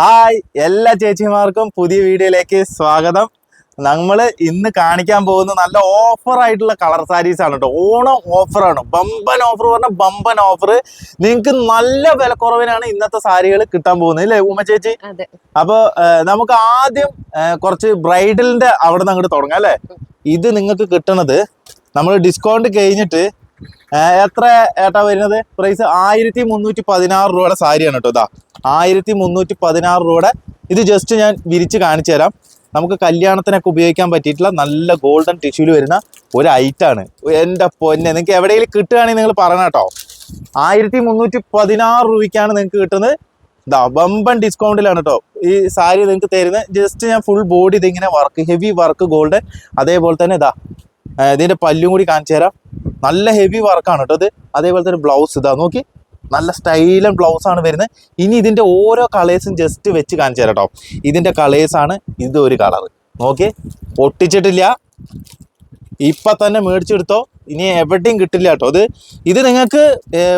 Hi എല്ലാ ചേച്ചിമാർക്കും പുതിയ വീഡിയോയിലേക്ക് സ്വാഗതം. നമ്മൾ ഇന്ന് കാണിക്കാൻ പോകുന്ന നല്ല ഓഫർ ആയിട്ടുള്ള കളർ സാരീസ് ആണ് കേട്ടോ ഓണം ഓഫറാണ് ബമ്പൻ ഓഫർ പറഞ്ഞ ബമ്പൻ ഓഫർ നിങ്ങൾക്ക് നല്ല വിലക്കുറവിനാണ് ഇന്നത്തെ സാരികൾ കിട്ടാൻ പോകുന്നത് അല്ലേ ഉമ്മ ചേച്ചി? അപ്പൊ നമുക്ക് ആദ്യം കുറച്ച് ബ്രൈഡലിന്റെ അവിടെ നിന്ന് അങ്ങോട്ട് തുടങ്ങാം അല്ലേ? ഇത് നിങ്ങൾക്ക് കിട്ടണത് നമ്മൾ ഡിസ്കൗണ്ട് കഴിഞ്ഞിട്ട് എത്ര ഏട്ടാ വരുന്നത്? പ്രൈസ് ആയിരത്തി മുന്നൂറ്റി പതിനാറ് രൂപയുടെ സാരിയാണ് കേട്ടോ ഇതാ. ആയിരത്തി മുന്നൂറ്റി പതിനാറ് രൂപയുടെ. ഇത് ജസ്റ്റ് ഞാൻ വിരിച്ച് കാണിച്ചു തരാം. നമുക്ക് കല്യാണത്തിനൊക്കെ ഉപയോഗിക്കാൻ പറ്റിയിട്ടുള്ള നല്ല ഗോൾഡൻ ടിഷ്യൂൽ വരുന്ന ഒരു ഐറ്റാണ് എന്റെ പൊന്നെ നിങ്ങൾക്ക് എവിടെയെങ്കിലും കിട്ടുകയാണെങ്കിൽ നിങ്ങൾ പറയണം കേട്ടോ. ആയിരത്തി മുന്നൂറ്റി പതിനാറ് രൂപയ്ക്കാണ് നിങ്ങൾക്ക് കിട്ടുന്നത്. ഇതാ ബമ്പൻ ഡിസ്കൗണ്ടിലാണ് കേട്ടോ. ഈ സാരി നിങ്ങൾക്ക് തരുന്നത്. ജസ്റ്റ് ഞാൻ ഫുൾ ബോഡി ഇതിങ്ങനെ വർക്ക് ഹെവി വർക്ക് ഗോൾഡൻ അതേപോലെ തന്നെ ഇതാ ഇതിന്റെ പല്ലും കൂടി കാണിച്ചു തരാം. നല്ല ഹെവി വർക്കാണ് കേട്ടോ. ഇത് അതേപോലെ തന്നെ ബ്ലൗസ് ഇതാ നോക്കി നല്ല സ്റ്റൈലൻ ബ്ലൗസ് ആണ് വരുന്നത്. ഇനി ഇതിന്റെ ഓരോ കളേഴ്സും ജസ്റ്റ് വെച്ച് കാണിച്ചു തരാം കേട്ടോ. ഇതിന്റെ കളേഴ്സ് ആണ് ഇത് ഒരു കളർ നോക്കി ഒട്ടിച്ചിട്ടില്ല. ഇപ്പം തന്നെ മേടിച്ചെടുത്തോ. ഇനി എവിടെയും കിട്ടില്ല കേട്ടോ. ഇത് ഇത് നിങ്ങൾക്ക്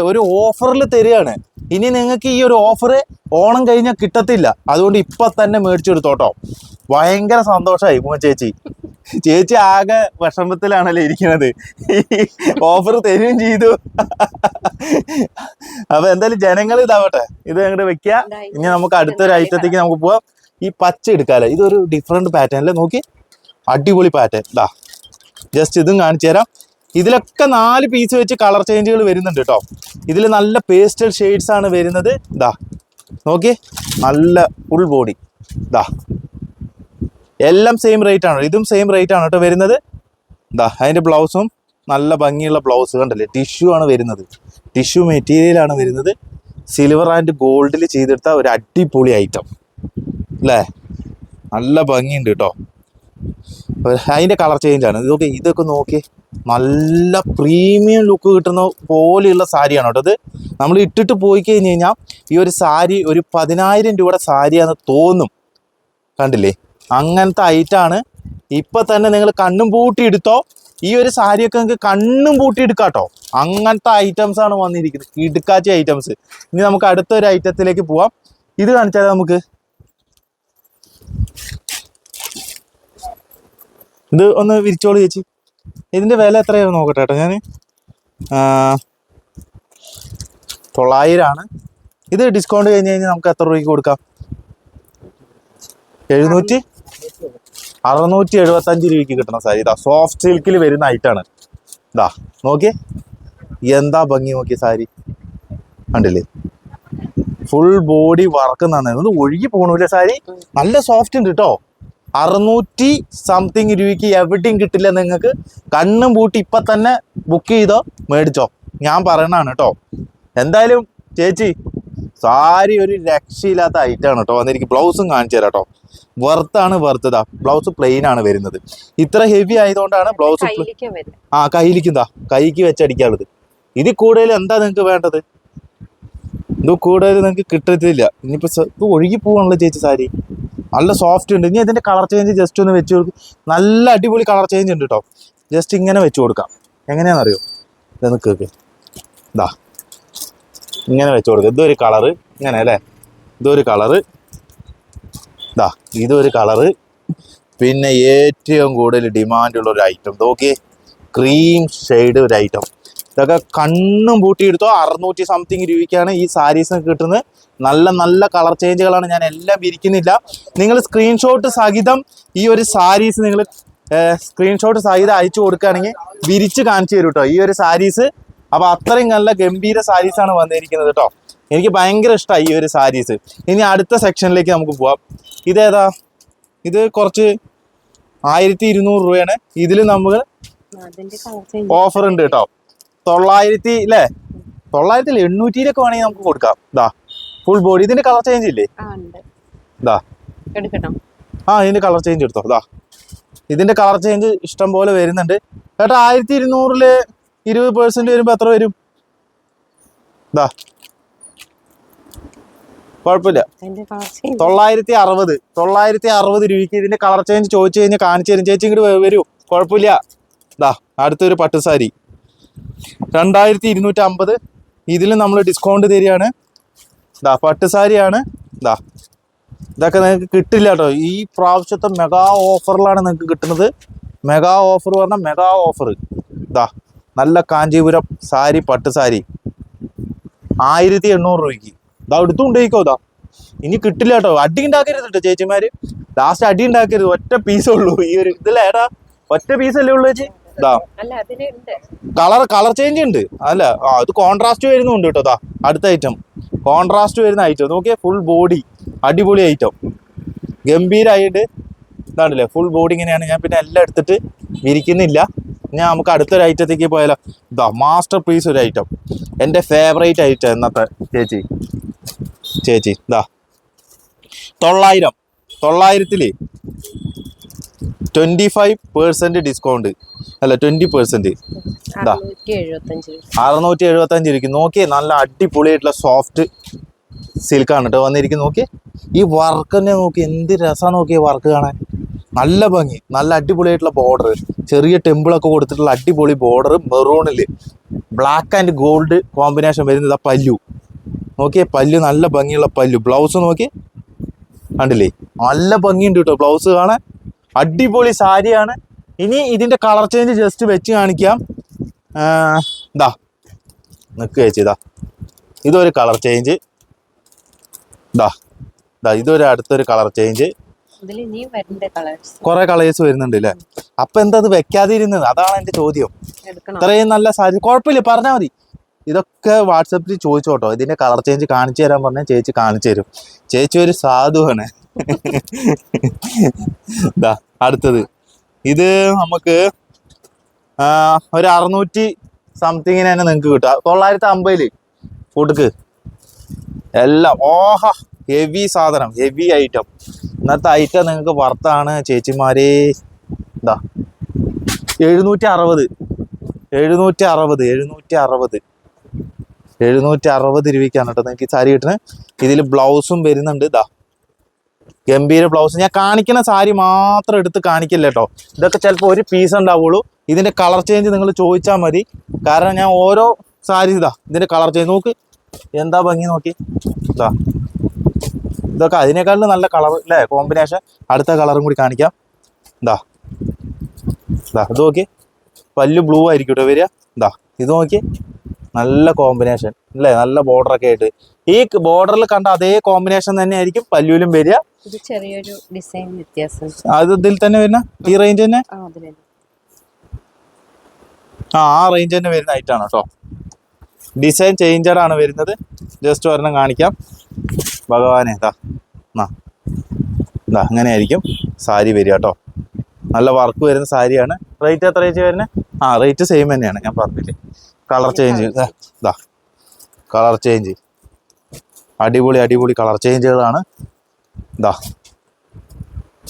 ഒരു ഓഫറിൽ തരികയാണ്. ഇനി നിങ്ങൾക്ക് ഈ ഒരു ഓഫർ ഓണം കഴിഞ്ഞാൽ കിട്ടത്തില്ല. അതുകൊണ്ട് ഇപ്പം തന്നെ മേടിച്ചെടുത്തോട്ടോ. ഭയങ്കര സന്തോഷമായി ചേച്ചി. ചേച്ചി ആകെ വിഷമത്തിലാണല്ലോ ഇരിക്കുന്നത്. ഓഫർ തരുകയും ചെയ്തു. അപ്പൊ എന്തായാലും ജനങ്ങൾ ഇതാവട്ടെ. ഇത് അങ്ങോട്ട് വെക്കുക ഇനി നമുക്ക് അടുത്തൊരു ഐറ്റത്തേക്ക് നമുക്ക് പോവാം. ഈ പച്ച എടുക്കാല്ലേ? ഇതൊരു ഡിഫറെന്റ് പാറ്റേൺ അല്ലേ നോക്കി. അടിപൊളി പാറ്റേൺ ഇതാ ജസ്റ്റ് ഇതും കാണിച്ചു തരാം. ഇതിലൊക്കെ നാല് പീസ് വെച്ച് കളർ ചേഞ്ചുകൾ വരുന്നുണ്ട് കേട്ടോ ഇതിൽ നല്ല പേസ്റ്റൽ ഷെയ്ഡ്സ് ആണ് വരുന്നത്. ഇതാ നോക്കി. നല്ല ഫുൾ ബോഡി ഇതാ എല്ലാം സെയിം റേറ്റ് ആണ് ഇതും സെയിം റേറ്റ് ആണ് കേട്ടോ വരുന്നത്. എന്താ അതിന്റെ ബ്ലൗസും നല്ല ഭംഗിയുള്ള ബ്ലൗസ് കണ്ടല്ലേ? ടിഷ്യൂ ആണ് വരുന്നത്. ടിഷ്യൂ മെറ്റീരിയലാണ് വരുന്നത്. സിൽവർ ആൻഡ് ഗോൾഡിൽ ചെയ്തെടുത്ത ഒരു അടിപൊളി ഐറ്റം അല്ലേ? നല്ല ഭംഗിയുണ്ട് കേട്ടോ. അതിന്റെ കളർ ചേഞ്ച് ആണ്. ഇതൊക്കെ ഇതൊക്കെ നോക്കി നല്ല പ്രീമിയം ലുക്ക് കിട്ടുന്ന പോലെയുള്ള സാരിയാണ് കേട്ടോ ഇത്. നമ്മൾ ഇട്ടിട്ട് പോയി കഴിഞ്ഞ് കഴിഞ്ഞാൽ ഈ ഒരു സാരി ഒരു പതിനായിരം രൂപയുടെ സാരിയാണെന്ന് തോന്നും. കണ്ടില്ലേ? അങ്ങനത്തെ ഐറ്റാണ് ഇപ്പൊ തന്നെ നിങ്ങൾ കണ്ണും പൂട്ടി എടുത്തോ. ഈ ഒരു സാരിയൊക്കെ നിങ്ങൾക്ക് കണ്ണും പൂട്ടി എടുക്കാട്ടോ. കേട്ടോ അങ്ങനത്തെ ഐറ്റംസ് ആണ് വന്നിരിക്കുന്നത്. ഇടുക്കാച്ച ഐറ്റംസ് ഇനി നമുക്ക് അടുത്ത ഒരു ഐറ്റത്തിലേക്ക് പോവാം. ഇത് കാണിച്ചാൽ നമുക്ക്? ഇത് ഒന്ന് വിരിച്ചോളൂ ചേച്ചി. ഇതിന്റെ വില എത്രയാണ് നോക്കട്ടെ കേട്ടോ ഞാൻ തൊള്ളായിരം ആണ്. ഇത് ഡിസ്കൗണ്ട് കഴിഞ്ഞ് കഴിഞ്ഞാൽ നമുക്ക് എത്ര രൂപയ്ക്ക് കൊടുക്കാം? എഴുന്നൂറ്റി അറുന്നൂറ്റി എഴുപത്തഞ്ച് രൂപയ്ക്ക് കിട്ടുന്ന സാരി. ഇതാ സോഫ്റ്റ് സിൽക്കിൽ വരുന്ന ഐറ്റാണ് ഇതാ നോക്കിയേ. എന്താ ഭംഗി നോക്കിയ സാരി? കണ്ടില്ലേ? ഫുൾ ബോഡി വർക്ക് നന്നായിരുന്നു ഒഴുകി പോകണില്ല സാരി? നല്ല സോഫ്റ്റ് ഉണ്ട് കേട്ടോ അറുന്നൂറ്റി സംതിങ് രൂപയ്ക്ക് എവിടെയും കിട്ടില്ല നിങ്ങൾക്ക്. കണ്ണും പൂട്ടി ഇപ്പൊ തന്നെ ബുക്ക് ചെയ്തോ മേടിച്ചോ. ഞാൻ പറയണാണ് കേട്ടോ എന്തായാലും ചേച്ചി സാരി ഒരു രക്ഷയില്ലാത്ത ഐറ്റാണ് കേട്ടോ വന്നിരിക്കും ബ്ലൗസും കാണിച്ചു തരാം കേട്ടോ വർത്താണ് വറുത്തതാ ബ്ലൗസ് പ്ലെയിൻ ആണ് വരുന്നത്. ഇത്ര ഹെവി ആയതുകൊണ്ടാണ് ബ്ലൗസ് ആ കയ്യിലിരിക്കുന്നതാ കൈക്ക് വെച്ചടിക്കാനുള്ളത് ഇതിൽ കൂടുതൽ എന്താ നിങ്ങൾക്ക് വേണ്ടത്? ഇത് കൂടുതൽ നിങ്ങൾക്ക് കിട്ടത്തില്ല. ഇനിയിപ്പോ സ- ഇത് ഒഴുകി പോവാണല്ലോ ചേച്ചി സാരി. നല്ല സോഫ്റ്റ് ഉണ്ട്. ഇനി ഇതിന്റെ കളർ ചേഞ്ച് ജസ്റ്റ് ഒന്ന് വെച്ച് കൊടുക്കും. നല്ല അടിപൊളി കളർ ചേഞ്ച് ഉണ്ട് കേട്ടോ ജസ്റ്റ് ഇങ്ങനെ വെച്ച് കൊടുക്കാം. എങ്ങനെയാണെന്നറിയോ? ഇതൊന്ന് കേക്ക് ഇതാ. ഇങ്ങനെ വെച്ച് കൊടുക്കുക ഇതൊരു കളറ് ഇങ്ങനെ അല്ലേ? ഇതൊരു കളറ് ഇതാ ഇതൊരു കളറ് പിന്നെ ഏറ്റവും കൂടുതൽ ഡിമാൻഡുള്ള ഒരു ഐറ്റം നോക്കിയേ ക്രീം ഷെയ്ഡ് ഒരു ഐറ്റം ഇതൊക്കെ കണ്ണും പൂട്ടിയെടുത്തോ അറുന്നൂറ്റി സംതിങ് രൂപയ്ക്കാണ് ഈ സാരീസ് കിട്ടുന്നത്. നല്ല നല്ല കളർ ചേഞ്ചുകളാണ് ഞാൻ എല്ലാം വിരിക്കുന്നില്ല. നിങ്ങൾ സ്ക്രീൻഷോട്ട് സഹിതം ഈ ഒരു സാരീസ് നിങ്ങൾ സ്ക്രീൻഷോട്ട് സഹിതം അയച്ചു കൊടുക്കുകയാണെങ്കിൽ വിരിച്ച് കാണിച്ചു തരും കേട്ടോ ഈ ഒരു സാരീസ് അപ്പൊ അത്രയും നല്ല ഗംഭീര സാരീസ് ആണ് വന്നിരിക്കുന്നത് കേട്ടോ എനിക്ക് ഭയങ്കര ഇഷ്ടമായി ഈ ഒരു സാരീസ് ഇനി അടുത്ത സെക്ഷനിലേക്ക് നമുക്ക് പോവാം. ഇതേതാ? ഇത് കുറച്ച് ആയിരത്തി ഇരുന്നൂറ് രൂപയാണ്. ഇതിൽ നമുക്ക് ഓഫർ ഉണ്ട് കേട്ടോ തൊള്ളായിരത്തി അല്ലേ തൊള്ളായിരത്തി എണ്ണൂറ്റിയിലൊക്കെ വേണമെങ്കിൽ നമുക്ക് കൊടുക്കാം. ഇതാ ഫുൾ ബോഡി ഇതിന്റെ കളർ ചേഞ്ച് ഇല്ലേ? ഇതാ ആ ഇതിന്റെ കളർ ചേഞ്ച് എടുത്തോ. ഇതാ ഇതിന്റെ കളർ ചേഞ്ച് ഇഷ്ടം പോലെ വരുന്നുണ്ട്. ചേട്ടാ ആയിരത്തി ഇരുന്നൂറിൽ ഇരുപത് പേഴ്സെന്റ് വരുമ്പോ എത്ര വരും? ഇതാ കുഴപ്പമില്ല. തൊള്ളായിരത്തി അറുപത്. തൊള്ളായിരത്തി അറുപത് രൂപയ്ക്ക് ഇതിന്റെ കളർ ചേഞ്ച് ചോദിച്ചു കഴിഞ്ഞാൽ കാണിച്ചു തരും. ചേച്ചി ഇങ്ങോട്ട് വരൂ. കുഴപ്പമില്ല. ഇതാ അടുത്തൊരു പട്ടുസാരി രണ്ടായിരത്തി ഇരുന്നൂറ്റി അമ്പത് ഇതിൽ നമ്മൾ ഡിസ്കൗണ്ട് തരികയാണ്. ഇതാ പട്ടുസാരിയാണ് ഇതാ ഇതൊക്കെ നിങ്ങൾക്ക് കിട്ടില്ല കേട്ടോ. ഈ പ്രാവശ്യത്തെ മെഗാ ഓഫറിലാണ് നിങ്ങൾക്ക് കിട്ടുന്നത്. മെഗാ ഓഫർ പറഞ്ഞാൽ മെഗാ ഓഫർ ഇതാ നല്ല കാഞ്ചീപുരം സാരി പട്ട് സാരി. ആയിരത്തി എണ്ണൂറ് രൂപയ്ക്ക് ഇതാ എടുത്തുകൊണ്ടേക്കോ ഇതാ ഇനി കിട്ടില്ല കേട്ടോ. അടി ഉണ്ടാക്കരുത് കേട്ടോ ചേച്ചിമാര്. ലാസ്റ്റ് അടി ഉണ്ടാക്കരുത്. ഒറ്റ പീസേ ഉള്ളൂ. ഈ ഒരു ഇതില്ലേ ഏടാ ഒറ്റ പീസല്ലേ ഉള്ളൂ ചേച്ചി? ഇതാ കളർ കളർ ചേഞ്ച് ഉണ്ട്. അല്ല ആ ഇത് കോൺട്രാസ്റ്റ് വരുന്നുണ്ട് കേട്ടോ. ഇതാ അടുത്ത ഐറ്റം കോൺട്രാസ്റ്റ് വരുന്ന ഐറ്റം നോക്കിയാൽ ഫുൾ ബോഡി അടിപൊളി ഐറ്റം ഗംഭീരമായിട്ട് ഇതാണല്ലേ ഫുൾ ബോഡി ഇങ്ങനെയാണ്. ഞാൻ പിന്നെ എല്ലാം എടുത്തിട്ട് വിരിക്കുന്നില്ല. ഞാൻ നമുക്ക് അടുത്തൊരു ഐറ്റത്തേക്ക് പോയാലോ? ഇതാ മാസ്റ്റർ പീസ് ഒരു ഐറ്റം എന്റെ ഫേവറേറ്റ് ഐറ്റം ഇന്നത്തെ ചേച്ചി. ചേച്ചി ഇതാ തൊള്ളായിരം. തൊള്ളായിരത്തിൽ ട്വന്റി ഫൈവ് പേഴ്സന്റ് ഡിസ്കൗണ്ട് അല്ല ട്വന്റി പേഴ്സന്റ് ഇതാ. അറുന്നൂറ്റി എഴുപത്തഞ്ച് അറുന്നൂറ്റി എഴുപത്തഞ്ച് ഇരിക്കും നോക്കിയേ നല്ല അടിപൊളിയായിട്ടുള്ള സോഫ്റ്റ് സിൽക്കാണ് കേട്ടോ വന്നിരിക്കും നോക്കി ഈ വർക്ക് തന്നെ നോക്കി എന്ത് രസമാണ് നോക്കിയ വർക്ക് കാണാൻ. നല്ല ഭംഗി നല്ല അടിപൊളിയായിട്ടുള്ള ബോർഡർ ചെറിയ ടെമ്പിളൊക്കെ കൊടുത്തിട്ടുള്ള അടിപൊളി ബോർഡർ മെറൂണിൽ ബ്ലാക്ക് ആൻഡ് ഗോൾഡ് കോമ്പിനേഷൻ വരുന്നത് പല്ലു. നോക്കിയേ പല്ലു നല്ല ഭംഗിയുള്ള പല്ലു. ബ്ലൗസ് നോക്കി കണ്ടില്ലേ? നല്ല ഭംഗിയുണ്ട് കേട്ടോ ബ്ലൗസ് കാണാൻ. അടിപൊളി സാരിയാണ്. ഇനി ഇതിന്റെ കളർ ചേഞ്ച് ജസ്റ്റ് വെച്ച് കാണിക്കാം. ഇതാ നിൽക്കുക ചേച്ചി ഇതാ ഇതൊരു കളർ ചേഞ്ച് ഇതാ ഇതാ ഇതൊരു അടുത്തൊരു കളർ ചേഞ്ച് കുറെ കളേഴ്സ് വരുന്നുണ്ട് അല്ലേ അപ്പൊ എന്താ വെക്കാതിരുന്നത്? അതാണ് എന്റെ ചോദ്യം. ഇത്രയും നല്ല സാരി കുഴപ്പമില്ല പറഞ്ഞാൽ മതി. ഇതൊക്കെ വാട്സപ്പിൽ ചോദിച്ചോട്ടോ. ഇതിന്റെ കളർ ചേഞ്ച് കാണിച്ചു തരാൻ പറഞ്ഞാൽ ചേച്ചി കാണിച്ചു തരും. ചേച്ചി ഒരു സാധുവാണ്. ഇതാ അടുത്തത്. ഇത് നമുക്ക് ഒരു അറുന്നൂറ്റി സംതിങ്ങിന് തന്നെ നിങ്ങൾക്ക് കിട്ടുക തൊള്ളായിരത്തി അമ്പതിൽ. കൂട്ടുക്ക്. എല്ലാം. ഓഹ. ഹെവി സാധനം ഹെവി ഐറ്റം ഇന്നത്തെ ഐറ്റം നിങ്ങൾക്ക് വർത്താണ് ചേച്ചിമാരെ. എന്താ എഴുന്നൂറ്റി അറുപത് എഴുന്നൂറ്റി അറുപത് എഴുന്നൂറ്റി അറുപത് എഴുന്നൂറ്റി അറുപത് രൂപയ്ക്കാണ് കേട്ടോ നിങ്ങൾക്ക് സാരി കിട്ടുന്നത്. ഇതിൽ ബ്ലൗസും വരുന്നുണ്ട് ഇതാ. ഗംഭീര ബ്ലൗസ് ഞാൻ കാണിക്കുന്ന സാരി മാത്രം എടുത്ത് കാണിക്കില്ല കേട്ടോ. ഇതൊക്കെ ചിലപ്പോൾ ഒരു പീസ് ഉണ്ടാവുള്ളൂ. ഇതിന്റെ കളർ ചേഞ്ച് നിങ്ങൾ ചോദിച്ചാൽ മതി. കാരണം ഞാൻ ഓരോ സാരി ഇതാ ഇതിന്റെ കളർ ചേഞ്ച് നോക്ക് എന്താ ഭംഗി നോക്കി. ഇതാ. ഇതൊക്കെ അതിനേക്കാളും നല്ല കളർ അല്ലേ? കോമ്പിനേഷൻ. അടുത്ത കളറും കൂടി കാണിക്കാം. ഇതാ ഇതാ ഇത് നോക്കി. പല്ല് ബ്ലൂ ആയിരിക്കും കേട്ടോ വരിക. ഇതാ ഇത് നോക്കി. നല്ല കോമ്പിനേഷൻ അല്ലേ? നല്ല ബോർഡർ ഒക്കെ ആയിട്ട്. ഈ ബോർഡറിൽ കണ്ട അതേ കോമ്പിനേഷൻ തന്നെ ആയിരിക്കും പല്ലുവിലും വരിക. ചെറിയൊരു ഡിസൈൻ വ്യത്യാസം. അത് ഇതിൽ തന്നെ വരുന്ന? ഈ റേഞ്ച് തന്നെ? ആ ആ ആ റേഞ്ച് തന്നെ വരുന്ന ഐറ്റാണ് കേട്ടോ ഡിസൈൻ ചേഞ്ചഡ് ആണ് വരുന്നത്. ജസ്റ്റ് ഒരെണ്ണം കാണിക്കാം. ഭഗവാനെ ഇതാ എന്നാ ഇതാ അങ്ങനെ ആയിരിക്കും സാരി വരിക കേട്ടോ. നല്ല വർക്ക് വരുന്ന സാരിയാണ്. റേറ്റ് എത്ര ചേച്ചി വരുന്നത് ആ റേറ്റ് സെയിം തന്നെയാണ്. ഞാൻ പറഞ്ഞില്ലേ. കളർ ചേഞ്ച് ഇതാ കളർ ചേഞ്ച് അടിപൊളി അടിപൊളി കളർ ചേഞ്ചുകളാണ് ഇതാ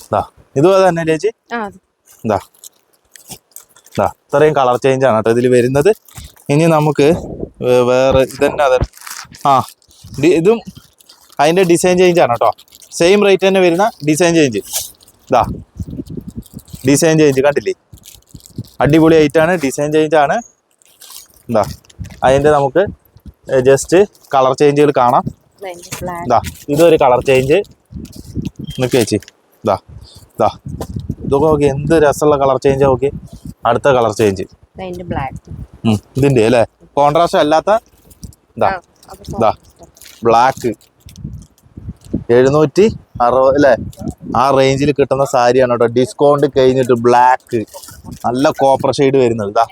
ഇതാ ഇതുപോലെ തന്നെ ചേച്ചി? ഇതാ ഇതാ ഇത്രയും കളർ ചേഞ്ച് ആണ് കേട്ടോ ഇതിൽ വരുന്നത്. ഇനി നമുക്ക് വേറെ ഇതന്നെ അതെ? ആ ഇതും അതിന്റെ ഡിസൈൻ ചേഞ്ച് ആണ് കേട്ടോ. സെയിം റേറ്റ് തന്നെ വരുന്ന ഡിസൈൻ ചേഞ്ച് ഇതാ ഡിസൈൻ ചേഞ്ച് കണ്ടില്ലേ? അടിപൊളി ആയിട്ടാണ് ഡിസൈൻ ചേഞ്ച് ആണ്. എന്താ അതിന്റെ നമുക്ക് ജസ്റ്റ് കളർ ചേഞ്ചുകൾ കാണാം. ഇതാ ഇതൊരു കളർ ചേഞ്ച് നിൽക്കുക ചേച്ചി ഇതാ ഇതാ ഇതൊക്കെ നോക്കി എന്ത് രസമുള്ള കളർ ചേഞ്ച് നോക്കി. അടുത്ത കളർ ചേഞ്ച് ഇതിന്റെ അല്ലേ? കോൺട്രാസ്റ്റ് അല്ലാത്ത ഇതാ ഇതാ ബ്ലാക്ക് എഴുന്നൂറ്റി അറുപത് അല്ലേ? ആ റേഞ്ചിൽ കിട്ടുന്ന സാരിയാണ് കേട്ടോ ഡിസ്കൗണ്ട് കഴിഞ്ഞിട്ട് ബ്ലാക്ക് നല്ല കോപ്പർ ഷെയ്ഡ് വരുന്നത്. ഇതാ.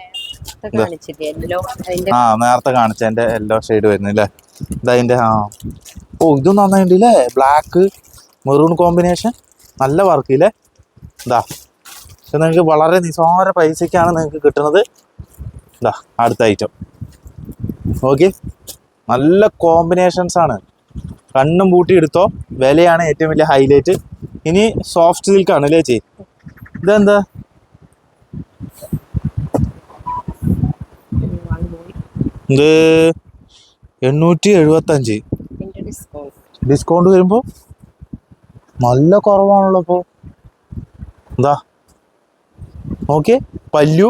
ആ നേരത്തെ കാണിച്ച എന്റെ എല്ലോ ഷെയ്ഡ് വരുന്നത് അല്ലേ അതിന്റെ ആ. ഓ ഇതും നന്നായിട്ട് അല്ലേ ബ്ലാക്ക് മെറൂൺ കോമ്പിനേഷൻ നല്ല വർക്ക് ഇല്ലേ? ഇതാ. പക്ഷെ നിങ്ങൾക്ക് വളരെ നിസ്സാര പൈസക്കാണ് നിങ്ങൾക്ക് കിട്ടുന്നത്. ഇതാ അടുത്ത ഐറ്റം ഓക്കെ നല്ല കോമ്പിനേഷൻസ് ആണ്. കണ്ണും പൂട്ടി എടുത്തോ. വിലയാണ് ഏറ്റവും വലിയ ഹൈലൈറ്റ് ഇനി സോഫ്റ്റ് സിൽക്കാണ് അല്ലേ ചേച്ചി? ഇതെന്താ? ഇത് എണ്ണൂറ്റി എഴുപത്തഞ്ച് അഞ്ച് ഡിസ്കൗണ്ട് ഡിസ്കൗണ്ട് വരുമ്പോൾ നല്ല കുറവാണല്ലോ ഇപ്പോൾ എന്താ? നോക്കിയേ പല്ലു.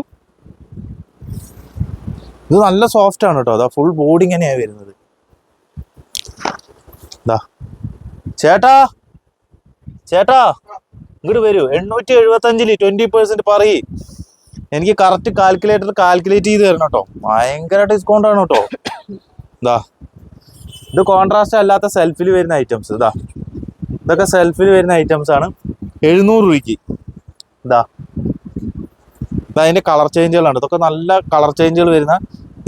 ഇത് നല്ല സോഫ്റ്റ് ആണ് കേട്ടോ. അതാ ഫുൾ ബോഡി ഇങ്ങനെയാണ് വരുന്നത്. ഇതാ ചേട്ടാ ചേട്ടാ ഇങ്ങോട്ട് വരൂ. എണ്ണൂറ്റി എഴുപത്തി അഞ്ചിൽ ട്വന്റി പെർസെന്റ് പറയ് എനിക്ക് കറക്റ്റ് കാൽക്കുലേറ്റർ കാൽക്കുലേറ്റ് ചെയ്ത് തരണം കേട്ടോ. ഭയങ്കര ഡിസ്കൗണ്ട് ആണ് കേട്ടോ. ദാ. ഇത് കോൺട്രാസ്റ്റ് അല്ലാത്ത സെൽഫിൽ വരുന്ന ഐറ്റംസ് ഇതാ ഇതൊക്കെ സെൽഫിൽ വരുന്ന ഐറ്റംസ് ആണ്. എഴുന്നൂറ് രൂപയ്ക്ക്. ഇതാ ഇതാ അതിന്റെ കളർ ചേഞ്ചുകളാണ് ഇതൊക്കെ നല്ല കളർ ചേഞ്ചുകൾ വരുന്ന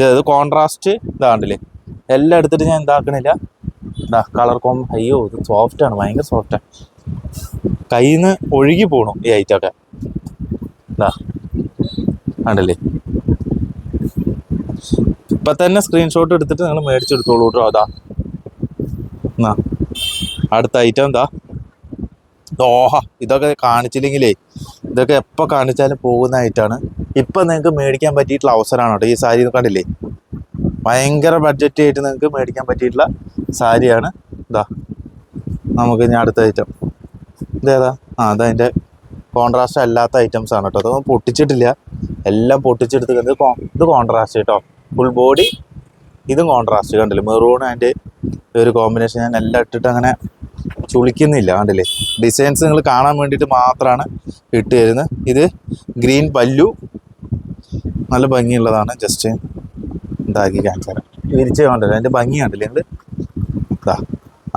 ഇത് കോൺട്രാസ്റ്റ് ഇതാണ്ടില്ലേ. എല്ലാം എടുത്തിട്ട് ഞാൻ എന്താക്കണില്ല ഇതാ കളർ കോം അയ്യോ ഇത് സോഫ്റ്റ് ആണ് ഭയങ്കര സോഫ്റ്റ് ആണ് കയ്യിൽ നിന്ന് ഒഴുകി പോണു ഈ ഐറ്റമൊക്കെ ഇതാ കണ്ടില്ലേ? ഇപ്പൊ തന്നെ സ്ക്രീൻഷോട്ട് എടുത്തിട്ട് നിങ്ങൾ മേടിച്ചെടുത്തോളൂ കേട്ടോ അതാ. എന്നാ അടുത്ത ഐറ്റം എന്താ ഓഹ ഇതൊക്കെ കാണിച്ചില്ലെങ്കിലേ ഇതൊക്കെ എപ്പോൾ കാണിച്ചാലും പോകുന്ന ഐറ്റമാണ് ഇപ്പം നിങ്ങൾക്ക് മേടിക്കാൻ പറ്റിയിട്ടുള്ള അവസരമാണ് കേട്ടോ ഈ സാരി കണ്ടില്ലേ? ഭയങ്കര ബഡ്ജറ്റ് ആയിട്ട് നിങ്ങൾക്ക് മേടിക്കാൻ പറ്റിയിട്ടുള്ള സാരിയാണ്. ഇതാ നമുക്ക് ഇനി അടുത്ത ഐറ്റം ഇതേതാ? ആ അതതിന്റെ കോൺട്രാസ്റ്റ് അല്ലാത്ത ഐറ്റംസ് ആണ് കേട്ടോ. അതൊന്നും പൊട്ടിച്ചിട്ടില്ല. എല്ലാം പൊട്ടിച്ചെടുത്ത് ഇത് കോ- ഇത് കോൺട്രാസ്റ്റ് കേട്ടോ. ഫുൾ ബോഡി ഇതും കോൺട്രാസ്റ്റ് കണ്ടില്ലേ? മെറൂൺ ആൻഡ് ഒരു കോമ്പിനേഷൻ ഞാൻ എല്ലാം ഇട്ടിട്ട് അങ്ങനെ ചുളിക്കുന്നില്ല കണ്ടില്ലേ? ഡിസൈൻസ് നിങ്ങൾ കാണാൻ വേണ്ടിയിട്ട് മാത്രമാണ് ഇട്ട് തരുന്നത് ഇത് ഗ്രീൻ പല്ലു. നല്ല ഭംഗിയുള്ളതാണ്. ജസ്റ്റ് ഇതാക്കി കാണിച്ചു തരാം വിരിച്ച് കണ്ടല്ലോ? അതിന്റെ ഭംഗി കണ്ടില്ലേ? നിങ്ങൾ ഇതാ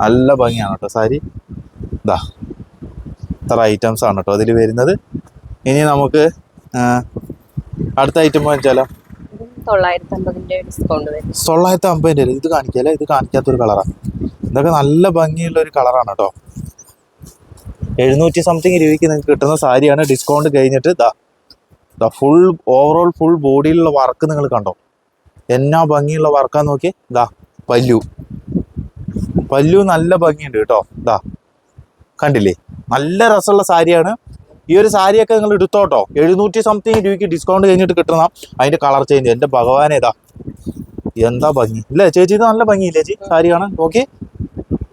നല്ല ഭംഗിയാണ് കേട്ടോ സാരി. ദാ ഇത്ര ഐറ്റംസ് ആണ് കേട്ടോ അതിൽ വരുന്നത്. ഇനി നമുക്ക് അടുത്ത ഐറ്റം വെച്ചാലോ? ഇതും തൊള്ളായിരത്തി അമ്പതിന്റെ ഇത് കാണിക്കല്ലേ ഇത് കാണിക്കാത്തൊരു കളറാണ് ഇതൊക്കെ നല്ല ഭംഗിയുള്ള ഒരു കളറാണ് കേട്ടോ. എഴുന്നൂറ്റി സംതിങ് രൂപയ്ക്ക് നിങ്ങൾക്ക് കിട്ടുന്ന സാരിയാണ്. ഡിസ്കൗണ്ട് കഴിഞ്ഞിട്ട് ദാ ദാ ഫുൾ ഓവറോൾ ഫുൾ ബോഡിയിലുള്ള വർക്ക് നിങ്ങൾ കണ്ടോ? എന്നാ ഭംഗിയുള്ള വർക്കാന്ന് നോക്കി ദാ പല്ലു. പല്ലു നല്ല ഭംഗിയുണ്ട് കേട്ടോ. ഇതാ കണ്ടില്ലേ? നല്ല രസമുള്ള സാരിയാണ്. ഈ ഒരു സാരിയൊക്കെ നിങ്ങൾ എടുത്തോട്ടോ എഴുന്നൂറ്റി സംതിങ് രൂപയ്ക്ക് ഡിസ്കൗണ്ട് കഴിഞ്ഞിട്ട് കിട്ടണം അതിന്റെ കളർ ചേഞ്ച് എന്റെ ഭഗവാനെ ഇതാ എന്താ ഭംഗി? ഇല്ലേ ചേച്ചി ഇത് നല്ല ഭംഗിയില്ലേ ചേച്ചി? സാരി കാണാൻ നോക്കി.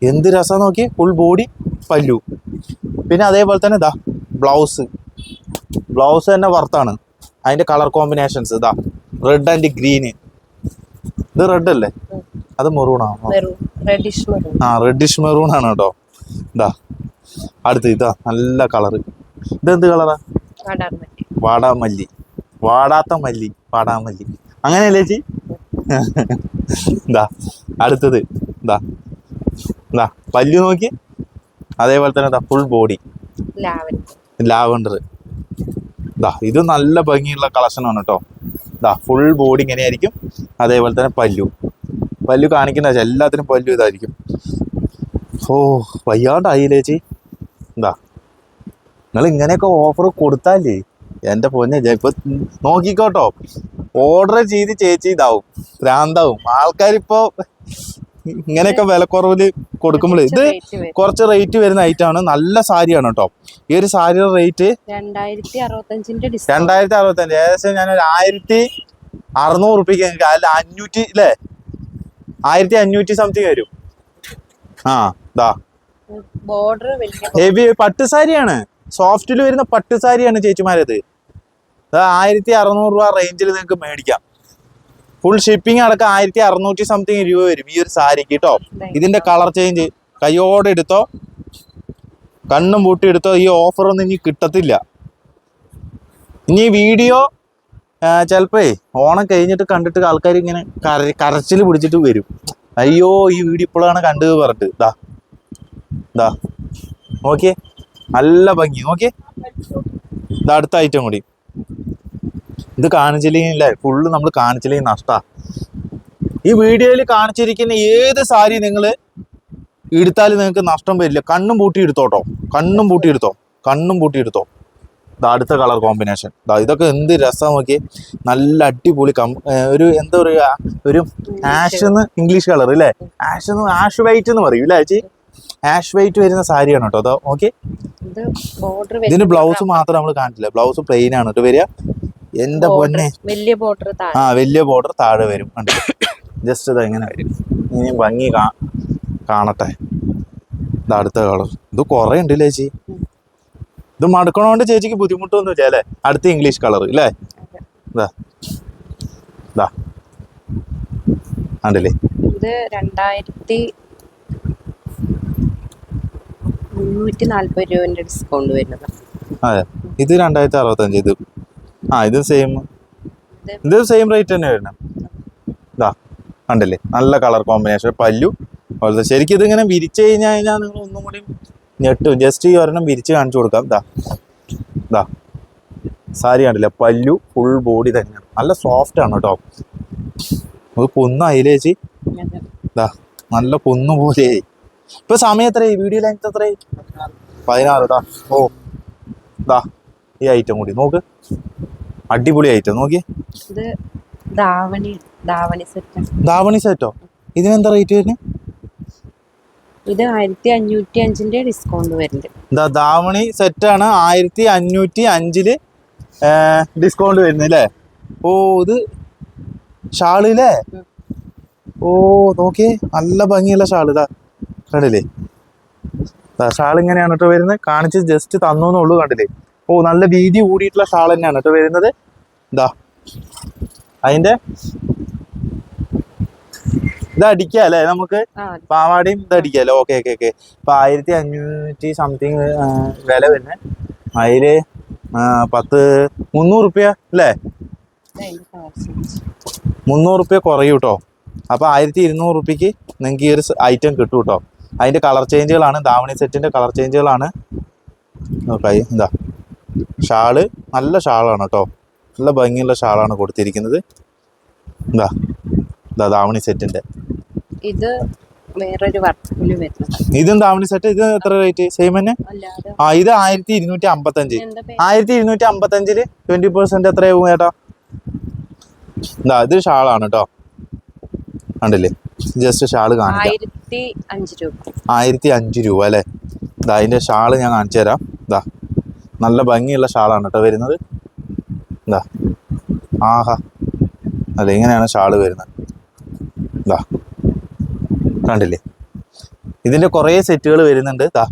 എന്ത് രസം നോക്കി. ഫുൾ ബോഡി പല്ലു. പിന്നെ അതേപോലെ തന്നെ ഇതാ ബ്ലൗസ് ബ്ലൗസ് തന്നെ വർത്താണ് അതിന്റെ കളർ കോമ്പിനേഷൻസ് ഇതാ റെഡ് ആൻഡ് ഗ്രീന് ഇത് റെഡ് അല്ലേ? അത് മെറൂണാണോ റെഡിഷ് മെറൂൺ ആ റെഡിഷ് മെറൂൺ ആണ് കേട്ടോ. ഇതാ. അടുത്ത് ഇതാ നല്ല കളറ് ഇതെന്ത് കളറാ വാടാമല്ലി. വാടാത്ത മല്ലി. വാടാമല്ലി. അങ്ങനെയല്ലേ ചേച്ചി? ഇതാ അടുത്തത്. ഇതാ. ഇതാ പല്ലു നോക്കി. അതേപോലെ തന്നെ ഫുൾ ബോഡി ലാവണ്ടർ ഇതാ ഇത് നല്ല ഭംഗിയുള്ള കളക്ഷനാണ് കേട്ടോ. ഇതാ ഫുൾ ബോഡി ഇങ്ങനെയായിരിക്കും. അതേപോലെ തന്നെ പല്ലു. പല്ലു കാണിക്കുന്ന വെച്ചാൽ എല്ലാത്തിനും പല്ലു ഇതായിരിക്കും. ഓ വയ്യാണ്ടായില്ലേ ചേച്ചി? എന്താ? നിങ്ങൾ ഇങ്ങനെയൊക്കെ ഓഫർ കൊടുത്താലേ എന്റെ പൊന്നെ ഇപ്പോൾ ഇപ്പൊ നോക്കിക്കോട്ടോ. ഓർഡർ ചെയ്ത് ചേച്ചി ഇതാവും ഭ്രാന്താവും. ആൾക്കാരിപ്പോ ഇങ്ങനെയൊക്കെ വിലക്കുറവിൽ കൊടുക്കുമ്പോൾ ഇത് കുറച്ച് റേറ്റ് വരുന്ന ഐറ്റം ആണ്. നല്ല സാരിയാണ് കേട്ടോ. ഈ ഒരു സാരിയുടെ റേറ്റ് രണ്ടായിരത്തി അറുപത്തഞ്ച് ഏകദേശം ഞാൻ ഒരു ആയിരത്തി അറുന്നൂറ് റുപ്യക്ക് അല്ല അഞ്ഞൂറ്റി അല്ലേ? ആയിരത്തി അഞ്ഞൂറ്റി സംതിങ് വരും. ആ ദാ. ബോർഡർ ഹെവി പട്ട് സാരിയാണ്. സോഫ്റ്റിൽ വരുന്ന പട്ട് സാരിയാണ് ചേച്ചിമാരത്. ആയിരത്തി അറുന്നൂറ് രൂപ റേഞ്ചിൽ നിങ്ങൾക്ക് മേടിക്കാം. ഫുൾ ഷിപ്പിംഗ് അടക്കം ആയിരത്തി അറുന്നൂറ്റി സംതിങ് രൂപ വരും ഈ ഒരു സാരിക്ക് കേട്ടോ ഇതിന്റെ കളർ ചേഞ്ച് കയ്യോടെ എടുത്തോ. കണ്ണും പൂട്ടി എടുത്തോ. ഈ ഓഫർ ഒന്നും ഇനി കിട്ടത്തില്ല. ഇനി വീഡിയോ ചിലപ്പോ ഓണം കഴിഞ്ഞിട്ട് കണ്ടിട്ട് ആൾക്കാർ ഇങ്ങനെ കര കരച്ചിൽ പിടിച്ചിട്ട് വരും. അയ്യോ ഈ വീഡിയോ ഇപ്പോഴാണ് കണ്ടത് പറഞ്ഞിട്ട്. ദാ ദാ ഓക്കെ നല്ല ഭംഗി ഓക്കെ ഇതാ അടുത്ത ഐറ്റം കൂടി. ഇത് കാണിച്ചില്ലെങ്കിൽ ഫുള്ള് നമ്മൾ കാണിച്ചില്ലെങ്കിൽ നഷ്ട. ഈ വീഡിയോയിൽ കാണിച്ചിരിക്കുന്ന ഏത് സാരി നിങ്ങൾ എടുത്താലും നിങ്ങൾക്ക് നഷ്ടം വരില്ല. കണ്ണും പൂട്ടി എടുത്തോട്ടോ കണ്ണും പൂട്ടി എടുത്തോ കണ്ണും പൂട്ടി എടുത്തോ അടുത്ത കളർ കോമ്പിനേഷൻ. ഇതാ ഇതൊക്കെ എന്ത് രസം നോക്കി നല്ല അടിപൊളി കം ഒരു എന്താ പറയുക ഒരു ആഷ് എന്ന് ഇംഗ്ലീഷ് കളർ അല്ലേ ആഷ് എന്ന് ആഷ് വൈറ്റ് എന്ന് പറയും അല്ലേ ചേച്ചി? ആഷ് വൈറ്റ് വരുന്ന സാരിയാണ് കേട്ടോ. അതോ ഓക്കെ ഇതിന് ബ്ലൗസ് മാത്രം നമ്മൾ കാണിച്ചില്ല. ബ്ലൗസ് പ്ലെയിൻ ആണ് കേട്ടോ വരിക. എന്റെ പൊന്നെ. വലിയ ബോർഡർ ആ വലിയ ബോർഡർ താഴെ വരും. ജസ്റ്റ് ഇത് എങ്ങനെ വരും. ഇനി ഭംഗി കാണട്ടെ. ഇത് അടുത്ത കളർ. ഇത് കുറേ ഉണ്ട് ചേച്ചി? ഇത് മടുക്കണോണ്ട് ചേച്ചിക്ക് ബുദ്ധിമുട്ടൊന്നുമില്ല അല്ലേ? അടുത്ത ഇംഗ്ലീഷ് കളർ അല്ലേ ഇതാ. ഇതാ. രണ്ടായിരത്തി മുന്നൂറ്റി നാല്പത് ഡിസ്കൗണ്ട് വരുന്നത്. അതെ. ഇത് രണ്ടായിരത്തി അറുപത്തഞ്ച് ഇത്. ആ ഇത് സെയിം ഇത് സെയിം റേറ്റ് തന്നെ വരണം ഇതാ. കണ്ടില്ലേ? നല്ല കളർ കോമ്പിനേഷൻ പല്ലു. അതുപോലെ ശരിക്കും ഇതിങ്ങനെ വിരിച്ചു കഴിഞ്ഞു കഴിഞ്ഞാൽ നിങ്ങൾ ഒന്നും കൂടി ഞെട്ടും. ജസ്റ്റ് ഈ ഒരെണ്ണം വിരിച്ച് കാണിച്ചു കൊടുക്കാം. ഇതാ ഇതാ സാരി കണ്ടില്ല? പല്ലു ഫുൾ ബോഡി തന്നെയാണ് നല്ല സോഫ്റ്റ് ആണ് കേട്ടോ അത് പൊന്ന് അയിലേച്ചി അത് ഇതാ നല്ല പൊന്നു പോലെ. ഇപ്പൊ സമയം എത്രയായി? വീഡിയോ ലെങ്ത് എത്രയായി? പതിനാറ് കേട്ടോ ഓ. ഇതാ ഈ ഐറ്റം കൂടി നോക്ക്. അടിപൊളി ഐറ്റം നോക്കി ദാവണി ധാവണി സെറ്റോ ഇതിനെന്താ റേറ്റ് വരുന്നത് ഇത് ആയിരത്തി അഞ്ഞൂറ്റി അഞ്ചിന്റെ ഡിസ്കൗണ്ട് വരുന്നുണ്ട് എന്താ സെറ്റ് ആണ്. ആയിരത്തി അഞ്ഞൂറ്റി അഞ്ചിൽ ഡിസ്കൗണ്ട് വരുന്നത് അല്ലേ ഓ ഇത് ഷാളില്ലേ ഓ നോക്കിയേ. നല്ല ഭംഗിയുള്ള ഷാൾ ഇതാ. കണ്ടില്ലേ? ഷാൾ ഇങ്ങനെയാണ് കേട്ടോ വരുന്നത്. കാണിച്ച് ജസ്റ്റ് തന്നു എന്നുള്ളൂ കണ്ടില്ലേ? ഓ നല്ല വീതി കൂടിയിട്ടുള്ള ഷാൾ തന്നെയാണ് കേട്ടോ വരുന്നത്. ഇതാ അതിന്റെ ഇത് അടിക്കാം അല്ലേ? നമുക്ക് പാവാടിയും ഇത് അടിക്കാമല്ലോ ഓക്കെ ഓക്കെ ഓക്കെ ഇപ്പൊ ആയിരത്തി അഞ്ഞൂറ്റി സംതിങ് വില വരുന്നത് അതിൽ പത്ത് മുന്നൂറ് റുപ്യ അല്ലേ മുന്നൂറ് റുപ്യ കുറയും കേട്ടോ അപ്പോൾ ആയിരത്തി ഇരുന്നൂറ് റുപ്യക്ക് നിങ്ങൾക്ക് ഈ ഒരു ഐറ്റം കിട്ടും കേട്ടോ അതിന്റെ കളർ ചേഞ്ചുകളാണ് ദാവണി സെറ്റിന്റെ കളർ ചേഞ്ചുകളാണ് നോക്കായി എന്താ ഷാൾ നല്ല ഷാളാണ് കേട്ടോ നല്ല ഭംഗിയുള്ള ഷാളാണ് കൊടുത്തിരിക്കുന്നത്. എന്താ ദാവണി സെറ്റിന്റെ. ഇത് വേറൊരു വർക്കിൽ വരുന്നത്. ഇതും ദാവണി സെറ്റ്? ഇത് എത്ര റേറ്റ്? സെയിം തന്നെ? ആ ഇത് ആയിരത്തി ഇരുന്നൂറ്റി അമ്പത്തഞ്ച് അഞ്ച് ആയിരത്തി ഇരുന്നൂറ്റി അമ്പത്തഞ്ചിൽ ട്വന്റി പെർസെന്റ് എത്രയാവും ചേട്ടാ ഇതാ ഇത് ഷാളാണ് കേട്ടോ കണ്ടില്ലേ? ജസ്റ്റ് ഷാൾ കാണിക്കാം. ആയിരത്തി അഞ്ച് രൂപ. ആയിരത്തി അഞ്ച് രൂപ അല്ലേ? ഇതാ അതിന്റെ ഷാൾ ഞാൻ കാണിച്ചു തരാം. ഇതാ നല്ല ഭംഗിയുള്ള ഷാളാണ് കേട്ടോ വരുന്നത്. ഇതാ ആഹാ. അല്ല ഇങ്ങനെയാണ് ഷാൾ വരുന്നത്. ഇതാ കണ്ടില്ലേ? ഇതിന്റെ കുറേ സെറ്റുകൾ വരുന്നുണ്ട്. ഇതാ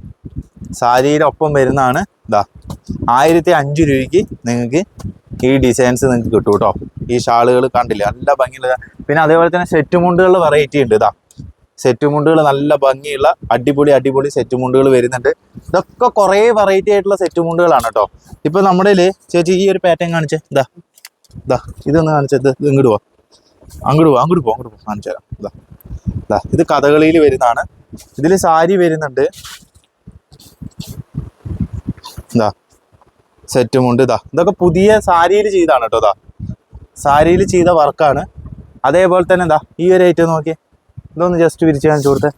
സാരിയിലൊപ്പം വരുന്നതാണ്. ഇതാ ആയിരത്തി അഞ്ച് രൂപയ്ക്ക് നിങ്ങൾക്ക് ഈ ഡിസൈൻസ് നിങ്ങൾക്ക് കിട്ടും കേട്ടോ. ഈ ഷാളുകൾ കണ്ടില്ല? നല്ല ഭംഗിയുള്ള പിന്നെ അതേപോലെ തന്നെ സെറ്റ് മുണ്ടുകളുടെ വെറൈറ്റി ഉണ്ട്. ഇതാ സെറ്റ് മുണ്ടുകൾ നല്ല ഭംഗിയുള്ള അടിപൊളി അടിപൊളി സെറ്റ് മുണ്ടുകൾ വരുന്നുണ്ട്. ഇതൊക്കെ കുറേ വെറൈറ്റി ആയിട്ടുള്ള സെറ്റ് മുണ്ടുകളാണ് കേട്ടോ. ഇപ്പൊ നമ്മുടെ ചേച്ചി ഈ ഒരു പാറ്റേൺ കാണിച്ചേ. ഇതാ ഇതാ ഇതൊന്ന് കാണിച്ചത് ഇങ്ങോട്ട് പോവാ അങ്ങോട്ട് പോവാ അങ്ങോട്ട് പോ അങ്ങോട്ട് പോ കാണിച്ചു തരാം. ഇതാ ഇതാ കഥകളിയിൽ വരുന്നതാണ്. ഇതിൽ സാരി വരുന്നുണ്ട്. ഇതാ സെറ്റും ഉണ്ട്. ഇതാ ഇതൊക്കെ പുതിയ സാരിയിൽ ചെയ്താണ് കേട്ടോ ഇതാ സാരിയിൽ ചെയ്ത വർക്കാണ്. അതേപോലെ തന്നെ എന്താ ഈ ഒരു ഐറ്റം നോക്കി ഇതൊന്ന് ജസ്റ്റ് വിരിച്ച് കാണിച്ചു കൊടുത്തേ.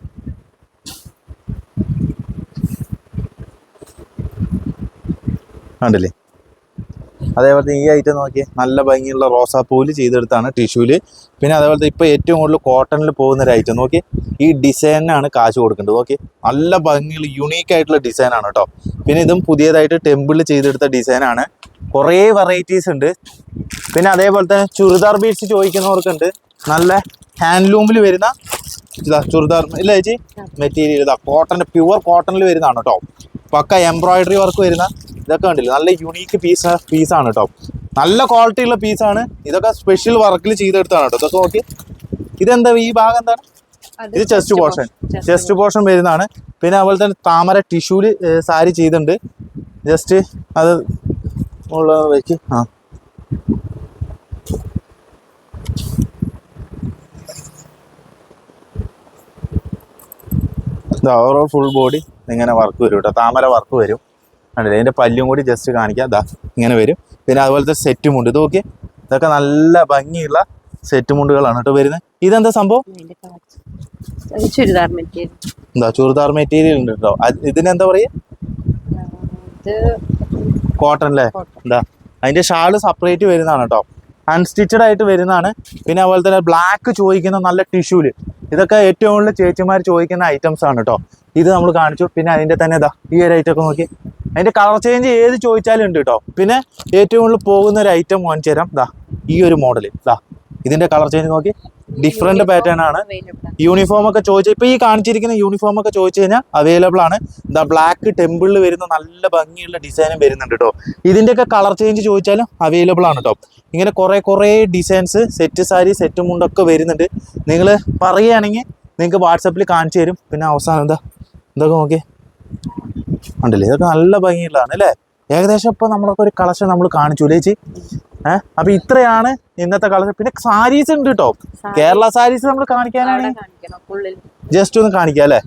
കണ്ടില്ലേ? അതേപോലെ ഈ ഐറ്റം നോക്കി നല്ല ഭംഗിയുള്ള റോസാപ്പൂവിൽ ചെയ്തെടുത്താണ് ടിഷ്യൂൽ പിന്നെ അതേപോലെ ഇപ്പോൾ ഇപ്പൊ ഏറ്റവും കൂടുതൽ കോട്ടണിൽ പോകുന്ന ഒരു ഐറ്റം നോക്കി ഈ ഡിസൈനാണ് കാശ് കൊടുക്കേണ്ടത്. ഓക്കെ നല്ല ഭംഗിയുള്ള യുണീക്ക് ആയിട്ടുള്ള ഡിസൈനാണ് കേട്ടോ പിന്നെ ഇതും പുതിയതായിട്ട് ടെമ്പിളിൽ ചെയ്തെടുത്ത ഡിസൈനാണ് കുറേ വെറൈറ്റീസ് ഉണ്ട്. പിന്നെ അതേപോലെ തന്നെ ചുരിദാർ ബീഡ്സ് ചോദിക്കുന്നവർക്കുണ്ട്. നല്ല ഹാൻഡ്ലൂമിൽ വരുന്ന ചുരിദാർ ഇല്ല ചേച്ചി മെറ്റീരിയൽ ഇതാ കോട്ടന്റെ പ്യുവർ കോട്ടണിൽ വരുന്നതാണ് കേട്ടോ പക്ക എംബ്രോയിഡറി വർക്ക് വരുന്ന ഇതൊക്കെ കണ്ടില്ലേ? നല്ല യുണീക്ക് പീസ് പീസാണ് കേട്ടോ നല്ല ക്വാളിറ്റി ഉള്ള പീസാണ് ഇതൊക്കെ സ്പെഷ്യൽ വർക്കിൽ ചെയ്തെടുത്താണ് കേട്ടോ ഇതൊക്കെ നോക്കി. ഇതെന്താ? ഈ ഭാഗം എന്താണ്? ഇത് ചെസ്റ്റ് പോർഷൻ ചെസ്റ്റ് പോർഷൻ വരുന്നതാണ്. പിന്നെ അതുപോലെ തന്നെ താമര ടിഷ്യൂൽ സാരി ചെയ്തിട്ടുണ്ട്. ജസ്റ്റ് അത് ഉള്ള വെക്ക്. ആ. ഫുൾ ബോഡി ഇങ്ങനെ വർക്ക് വരും കേട്ടോ താമര വർക്ക് വരും. കണ്ടില്ലേ? ഇതിന്റെ പല്ലും കൂടി ജസ്റ്റ് കാണിക്കാം. ദാ ഇങ്ങനെ വരും. പിന്നെ അതുപോലത്തെ സെറ്റ് മുണ്ട്. ഇത് നോക്കിയേ. ഇതൊക്കെ നല്ല ഭംഗിയുള്ള സെറ്റ് മുണ്ടുകളാണ് കേട്ടോ വരുന്നത്. ഇതെന്താ സംഭവം? ചുരിദാർ മെറ്റീരിയൽ. എന്താ ചുരിദാർ മെറ്റീരിയൽ ഉണ്ട് കേട്ടോ ഇതിനെന്താ പറയുക കോട്ടൺ അല്ലേ. എന്താ അതിന്റെ ഷാൾ സെപ്പറേറ്റ് വരുന്നതാണ് കേട്ടോ അൺസ്റ്റിച്ചഡ് ആയിട്ട് വരുന്നതാണ്. പിന്നെ അതുപോലെ തന്നെ ബ്ലാക്ക് ചോദിക്കുന്ന നല്ല ടിഷ്യൂൽ ഇതൊക്കെ ഏറ്റവും കൂടുതൽ ചേച്ചിമാർ ചോദിക്കുന്ന ഐറ്റംസ് ആണ് കേട്ടോ ഇത് നമ്മൾ കാണിച്ചു. പിന്നെ അതിന്റെ തന്നെ ഇതാ ഈ ഒരു ഐറ്റം ഒക്കെ നോക്കി. അതിന്റെ കളർ ചേഞ്ച് ഏത് ചോദിച്ചാലും ഉണ്ട് കേട്ടോ പിന്നെ ഏറ്റവും കൂടുതൽ പോകുന്ന ഒരു ഐറ്റം കാണിച്ചു തരാം. ഇതാ ഈ ഒരു മോഡൽ ഇതാ ഇതിന്റെ കളർ ചേഞ്ച് നോക്കി. ഡിഫറെന്റ് പാറ്റേൺ ആണ്. യൂണിഫോം ഒക്കെ ചോദിച്ചു ഇപ്പൊ ഈ കാണിച്ചിരിക്കുന്ന യൂണിഫോം ഒക്കെ ചോദിച്ചു കഴിഞ്ഞാൽ അവൈലബിൾ ആണ്. ദ ബ്ലാക്ക് ടെമ്പിളിൽ വരുന്ന നല്ല ഭംഗിയുള്ള ഡിസൈനും വരുന്നുണ്ട് കേട്ടോ ഇതിന്റെയൊക്കെ കളർ ചേഞ്ച് ചോദിച്ചാലും അവൈലബിൾ ആണ് കേട്ടോ ഇങ്ങനെ കുറെ കുറെ ഡിസൈൻസ് സെറ്റ് സാരി സെറ്റ് മുണ്ടൊക്കെ വരുന്നുണ്ട്. നിങ്ങൾ പറയുകയാണെങ്കിൽ നിങ്ങൾക്ക് വാട്സപ്പിൽ കാണിച്ചു തരും. പിന്നെ അവസാനം എന്താ? ഇതൊക്കെ നോക്കി ഉണ്ടല്ലേ ഇതൊക്കെ നല്ല ഭംഗിയുള്ളതാണ് അല്ലേ? ഏകദേശം ഇപ്പൊ നമ്മളൊക്കെ ഒരു കളക്ഷൻ നമ്മൾ കാണിച്ചു. ചേച്ചി? ഏഹ് അപ്പൊ ഇത്രയാണ് ഇന്നത്തെ കളക്ഷൻ പിന്നെ സാരീസ് ഉണ്ട് കേട്ടോ കേരള സാരീസ് നമ്മൾ കാണിക്കാനാണ്? ജസ്റ്റ് ഒന്ന് കാണിക്കാം അല്ലേ?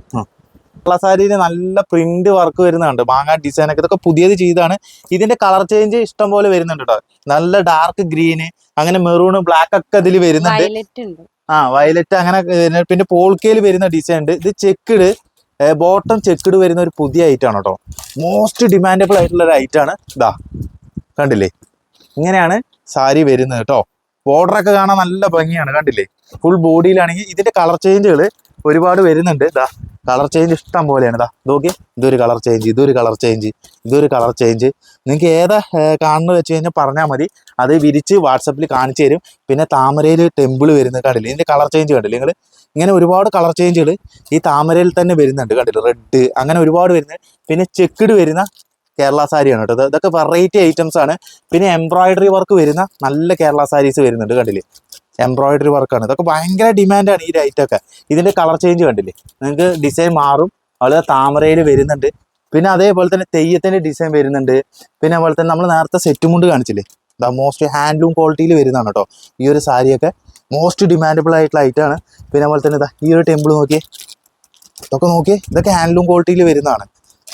കേരള സാരിയിൽ നല്ല പ്രിന്റ് വർക്ക് വരുന്നുണ്ട്. മാങ്ങ ഡിസൈൻ ഒക്കെ ഇതൊക്കെ പുതിയത് ചെയ്താണ്. ഇതിന്റെ കളർ ചേഞ്ച് ഇഷ്ടം പോലെ വരുന്നുണ്ട് കേട്ടോ നല്ല ഡാർക്ക് ഗ്രീന് അങ്ങനെ മെറൂണ് ബ്ലാക്ക് ഒക്കെ ഇതിൽ വരുന്നുണ്ട്. ആ വയലറ്റ് അങ്ങനെ പിന്നെ പോൾക്കയിൽ വരുന്ന ഡിസൈൻ ഉണ്ട്. ഇത് ചെക്കിഡ് ബോട്ടം ചെക്കിഡ് വരുന്ന ഒരു പുതിയ ഐറ്റം ആണ് കേട്ടോ മോസ്റ്റ് ഡിമാൻഡബിൾ ആയിട്ടുള്ള ഒരു ഐറ്റം ആണ്. ഇതാ കണ്ടില്ലേ? ഇങ്ങനെയാണ് സാരി വരുന്നത് കേട്ടോ. ബോർഡർ ഒക്കെ കാണാൻ നല്ല ഭംഗിയാണ് കണ്ടില്ലേ? ഫുൾ ബോഡിയിലാണെങ്കിൽ ഇതിന്റെ കളർ ചേഞ്ചുകൾ ഒരുപാട് വരുന്നുണ്ട്. ഇതാ കളർ ചേഞ്ച് ഇഷ്ടം പോലെയാണ്. ഇതാ നോക്കി ഇതൊരു കളർ ചേഞ്ച് ഇതൊരു കളർ ചേഞ്ച് ഇതൊരു കളർ ചേഞ്ച് നിങ്ങൾക്ക് ഏതാ കാണുന്നത് വെച്ച് കഴിഞ്ഞാൽ പറഞ്ഞാൽ മതി. അത് വിരിച്ച് വാട്സപ്പിൽ കാണിച്ചു തരും. പിന്നെ താമരയിൽ ടെമ്പിൾ വരുന്നത് കണ്ടില്ലേ? ഇതിന്റെ കളർ ചേഞ്ച് കണ്ടില്ലേ നിങ്ങൾ ഇങ്ങനെ ഒരുപാട് കളർ ചേഞ്ചുകൾ ഈ താമരയിൽ തന്നെ വരുന്നുണ്ട് കണ്ടില്ലേ? റെഡ് അങ്ങനെ ഒരുപാട് വരുന്നത്. പിന്നെ ചെക്കിട് വരുന്ന കേരള സാരിയാണ് കേട്ടോ. ഇത് ഇതൊക്കെ വെറൈറ്റി ഐറ്റംസ് ആണ്. പിന്നെ എംബ്രോയിഡറി വർക്ക് വരുന്ന നല്ല കേരള സാരീസ് വരുന്നുണ്ട് കണ്ടില്ലേ? എംബ്രോയിഡറി വർക്കാണ് ഇതൊക്കെ ഭയങ്കര ഡിമാൻഡാണ് ഈ ലൈറ്റൊക്കെ ഇതിന്റെ കളർ ചേഞ്ച് കണ്ടില്ലേ? നിങ്ങൾക്ക് ഡിസൈൻ മാറും. അതുപോലെ താമരയിൽ വരുന്നുണ്ട്. പിന്നെ അതേപോലെ തന്നെ തെയ്യത്തിന്റെ ഡിസൈൻ വരുന്നുണ്ട്. പിന്നെ അതുപോലെ തന്നെ നമ്മൾ നേരത്തെ സെറ്റ് മുണ്ട് കാണിച്ചില്ലേ? ദ മോസ്റ്റ് ഹാൻഡ്ലൂം ക്വാളിറ്റിയിൽ വരുന്നതാണ് കേട്ടോ. ഈ ഒരു സാരിയൊക്കെ മോസ്റ്റ് ഡിമാൻഡബിൾ ആയിട്ടുള്ള ഐറ്റമാണ് പിന്നെ അതുപോലെ തന്നെ ഈ ഒരു ടെമ്പിൾ നോക്കിയേ. ഇതൊക്കെ നോക്കിയേ. ഇതൊക്കെ ഹാൻഡ്ലൂം ക്വാളിറ്റിയിൽ വരുന്നതാണ്.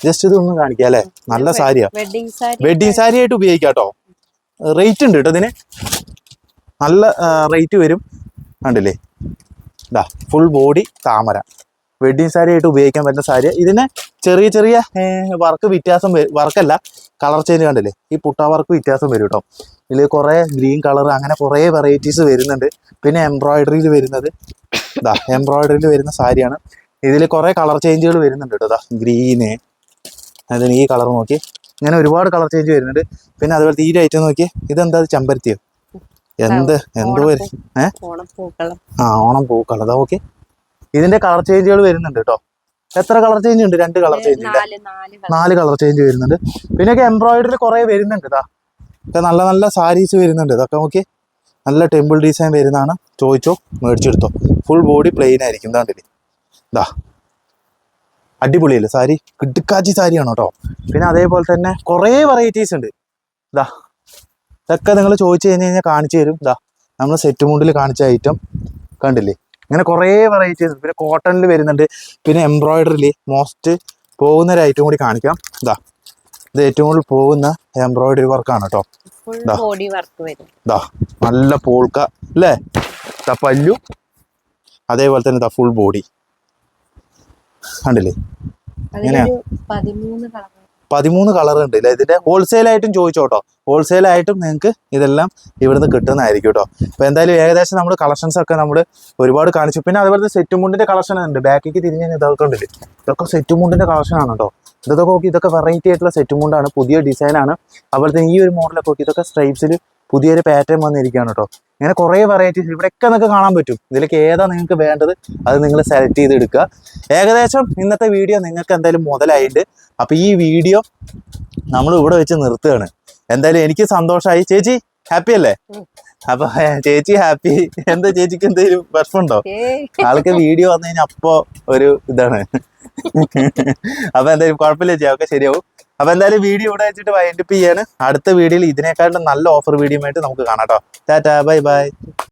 ജസ്റ്റ് ഇതൊന്നും കാണിക്കാം അല്ലേ? നല്ല സാരിയാ. വെഡിങ് സാരി ആയിട്ട് ഉപയോഗിക്കാം കേട്ടോ. റേറ്റ് ഉണ്ട് കേട്ടോ ഇതിന്. നല്ല റേറ്റ് വരും. കണ്ടില്ലേ? ഇതാ ഫുൾ ബോഡി താമര. വെഡിങ് സാരി ആയിട്ട് ഉപയോഗിക്കാൻ പറ്റുന്ന സാരി ഇതിന് ചെറിയ ചെറിയ വർക്ക് വ്യത്യാസം വർക്കല്ല. കളർ ചേഞ്ച് കണ്ടില്ലേ? ഈ പുട്ട വർക്ക് വ്യത്യാസം വരും കേട്ടോ. ഇതിൽ കുറേ ഗ്രീൻ കളർ അങ്ങനെ കുറേ വെറൈറ്റീസ് വരുന്നുണ്ട്. പിന്നെ എംബ്രോയിഡറിയിൽ വരുന്നത്. ഇതാ എംബ്രോയിഡറിയിൽ വരുന്ന സാരിയാണ്. ഇതിൽ കുറേ കളർ ചേഞ്ചുകൾ വരുന്നുണ്ട് കേട്ടോ. ഇതാ ഗ്രീന് അതിന് ഈ കളർ നോക്കി. ഇങ്ങനെ ഒരുപാട് കളർ ചേഞ്ച് വരുന്നുണ്ട്. പിന്നെ അതുപോലെ ഈ ലൈറ്റ് നോക്കി. ഇതെന്താ? എന്താ ചെമ്പരത്തിയോ? എന്ത്? എന്തോ ആ ഓണം പൂക്കളം അതാ ഓക്കെ ഇതിന്റെ കളർ ചേഞ്ചുകൾ വരുന്നുണ്ട് കേട്ടോ എത്ര കളർ ചേഞ്ച് ഉണ്ട്? രണ്ട് കളർ ചേഞ്ച് ഉണ്ട് നാല് കളർ ചേഞ്ച് വരുന്നുണ്ട്. പിന്നെയൊക്കെ എംബ്രോയിഡറി കുറെ വരുന്നുണ്ട് ഇതാ ഒക്കെ നല്ല നല്ല സാരീസ് വരുന്നുണ്ട്. ഇതൊക്കെ നോക്കി. നല്ല ടെമ്പിൾ ഡിസൈൻ വരുന്നതാണ്. ചോദിച്ചോ? മേടിച്ചെടുത്തോ. ഫുൾ ബോഡി പ്ലെയിൻ ആയിരിക്കും. ഇതാണ്ടില്ലേ ഇതാ. അടിപൊളിയല്ലേ സാരി? കിടുക്കാച്ചി സാരിയാണ് കേട്ടോ പിന്നെ അതേപോലെ തന്നെ കുറേ വെറൈറ്റീസ് ഉണ്ട്. ഇതാ ഇതൊക്കെ നിങ്ങൾ ചോദിച്ചു കഴിഞ്ഞ് കഴിഞ്ഞാൽ കാണിച്ചു തരും. ഇതാ നമ്മൾ സെറ്റ് മുണ്ടിൽ കാണിച്ച ഐറ്റം കണ്ടില്ലേ? ഇങ്ങനെ കുറേ വെറൈറ്റീസ് പിന്നെ കോട്ടണിൽ വരുന്നുണ്ട്. പിന്നെ എംബ്രോയിഡറിയിൽ മോസ്റ്റ് പോകുന്ന ഒരു ഐറ്റം കൂടി കാണിക്കാം. ഇതാ ഇത് ഏറ്റവും കൂടുതൽ പോകുന്ന എംബ്രോയിഡറി വർക്കാണ് കേട്ടോ. ഇതാ നല്ല പോൾക്ക അല്ലേ? പല്ലു. അതേപോലെ തന്നെ ഇതാ ഫുൾ ബോഡി കണ്ടില്ലേ? എങ്ങനെയാ? പതിമൂന്ന് കളർ. ഉണ്ട്. ഇല്ലേ ഇതിന്റെ ഹോൾസെയിൽ ആയിട്ടും ചോദിച്ചോട്ടോ. ഹോൾസെയിൽ ആയിട്ടും നിങ്ങൾക്ക് ഇതെല്ലാം ഇവിടുന്ന് കിട്ടുന്നതായിരിക്കും കേട്ടോ അപ്പൊ എന്തായാലും ഏകദേശം നമ്മൾ കളക്ഷൻസ് ഒക്കെ നമ്മൾ ഒരുപാട് കാണിച്ചു. പിന്നെ അതുപോലെ സെറ്റ് മുണ്ടിന്റെ കളക്ഷൻ ഉണ്ട്. ബാക്കിക്ക് തിരിഞ്ഞ് ഇതൊക്കെ ഉണ്ടല്ലേ? ഇതൊക്കെ സെറ്റ് മുണ്ടിന്റെ കളക്ഷൻ ആണ് കേട്ടോ ഇതൊക്കെ നോക്കി ഇതൊക്കെ വെറൈറ്റി ആയിട്ടുള്ള സെറ്റ് മുണ്ടാണ് പുതിയ ഡിസൈനാണ് അതുപോലെ തന്നെ ഈ ഒരു മോഡലൊക്കെ നോക്കി ഇതൊക്കെ സ്ട്രൈപ്സിൽ പുതിയൊരു പാറ്റേൺ വന്നിരിക്കുകയാണ് കേട്ടോ ഇങ്ങനെ കുറേ വെറൈറ്റീസ് ഇവിടെയൊക്കെ നിങ്ങൾക്ക് കാണാൻ പറ്റും. ഇതിലേക്ക് ഏതാ നിങ്ങൾക്ക് വേണ്ടത് അത് നിങ്ങൾ സെലക്ട് ചെയ്ത് എടുക്കുക ഏകദേശം ഇന്നത്തെ വീഡിയോ നിങ്ങൾക്ക് എന്തായാലും മുതലായിട്ട് അപ്പോൾ ഈ വീഡിയോ നമ്മൾ ഇവിടെ വെച്ച് നിർത്തുകയാണ്. എന്തായാലും എനിക്ക് സന്തോഷമായി. ചേച്ചി ഹാപ്പി അല്ലേ. അപ്പൊ ചേച്ചി ഹാപ്പി എന്താ ചേച്ചിക്ക് എന്തെങ്കിലും വിഷമുണ്ടോ? ആൾക്ക് വീഡിയോ വന്നു കഴിഞ്ഞാൽ അപ്പോ ഒരു ഇതാണ്. അപ്പൊ എന്തായാലും കുഴപ്പമില്ല ചേച്ചി. ഒക്കെ ശരിയാവും. അപ്പൊ എന്തായാലും വീഡിയോ ഇവിടെ വെച്ചിട്ട് വൈൻഡപ്പ് ചെയ്യാണ്. അടുത്ത വീഡിയോയിൽ ഇതിനേക്കാളും നല്ല ഓഫർ വീഡിയോ ആയിട്ട് നമുക്ക് കാണാം കേട്ടോ ടാറ്റാ ബൈ ബൈ